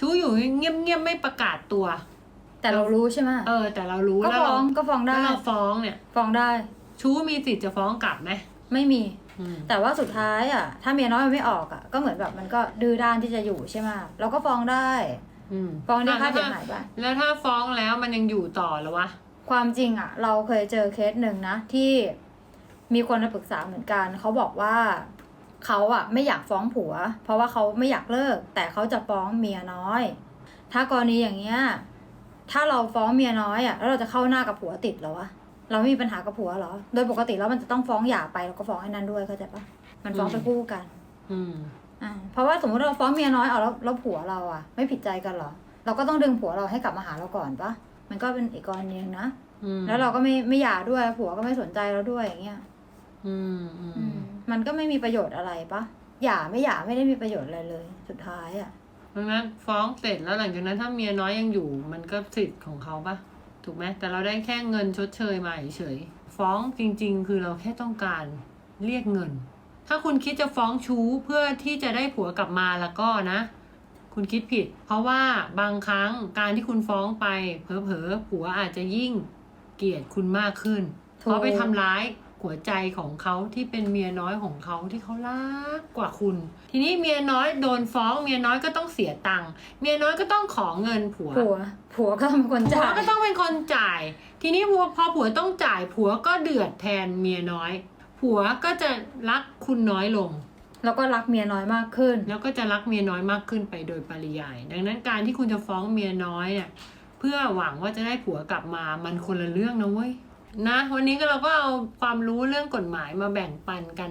ชู้อยู่เงียบๆไม่ประกาศตัว แต่เรารู้ใช่ไหมเออ แต่เรารู้ก็แล้วฟ้เราองก็ฟ้องแล้ได้วเราฟ้องเนี่ย ฟ้องได้ ชู้มีสิทธิ์จะฟ้องกลับไหมไม่มี อืม แต่ว่าสุดท้ายอะ ถ้าเมียน้อยมันไม่ออกอะ ก็เหมือนแบบมันก็ดื้อด้านที่จะอยู่ใช่ไหมเราก็ฟ้องได้ อืมฟ้องได้ค่าอะเสียหายบ้างแล้วถ้าฟ้องแล้วมันยังอยู่ต่อแล้ววะ ความจริงอะ เราเคยเจอเคสหนึ่งนะ ที่มีคนมาปรึกษาเหมือนกัน เขาบอกว่า เขาอะไม่อยากฟ้องผัว เพราะว่าเขาไม่อยากเลิก แต่เขาจะฟ้องเมียน้อย ถ้ากรณีอย่างเงี้ยถ้าเราฟ้องเมียน้อยอะแล้วเราจะเข้าหน้ากับผัวติดเหรอวะเราไม่มีปัญหากับผัวเหรอ โดยปกติแล้วมันจะต้องฟ้องหย่าไปเราก็ฟ้องให้นั่นด้วยเข้าใจปะมันฟ้องไปคู่กัน อืมอ่าเพราะว่าสมมติเราฟ้องเมียน้อยเอาแล้วแล้วผัวเราอะไม่ผิดใจกันเหรอ เราก็ต้องดึงผัวเราให้กลับมาหาเราก่อนปะมันก็เป็นอีกกรณีหนึงนะอืมแล้วเราก็ไม่ไม่หย่าด้วยผัวก็ไม่สนใจเราด้วยอย่างเงี้ย อืมอือืม มมันก็ไม่มีประโยชน์อะไรปะหย่าไม่หย่าไม่ได้มีประโยชน์อะไรเลย สุดท้ายอะดังนั้นฟ้องเสร็จแล้วหลังจากนั้นถ้าเมียน้อยยังอยู่ มันก็สิทธิ์ของเขาปะถูกไหมแต่เราได้แค่เงินชดเชยมาเฉยๆฟ้องจริง ๆ คือเราแค่ต้องการเรียกเงิน ถ้าคุณคิดจะฟ้องชู้เพื่อที่จะได้ผัวกลับมาแล้วก็นะ คุณคิดผิด เพราะว่าบางครั้งการที่คุณฟ้องไปเผลอๆผัวอาจจะยิ่งเกลียดคุณมากขึ้นถูกเพราะไปทำร้าย หัวใจของเขาที่เป็นเมียน้อยของเขาที่เขารักกว่าคุณ ทีนี้เมียน้อยโดนฟ้อง เมียน้อยก็ต้องเสียตังค์เมียน้อยก็ต้องขอเงินผัวผัว ผัวก็ต้องเป็นคนผัวจ่ายก็ต้องเป็นคนจ่าย ทีนี้พอพอผัวต้องจ่ายผัวก็เดือดแทนเมียน้อย ผัวก็จะรักคุณน้อยลง แล้วก็รักเมียน้อยมากขึ้น แล้วก็จะรักเมียน้อยมากขึ้นไปโดยปริยาย ดังนั้นการที่คุณจะฟ้องเมียน้อยเนี่ยเพื่อหวังว่าจะได้ผัวกลับมามันคนละเรื่องนะเว้ย นะ วันนี้ก็เราก็เอาความรู้เรื่องกฎหมายมาแบ่งปันกัน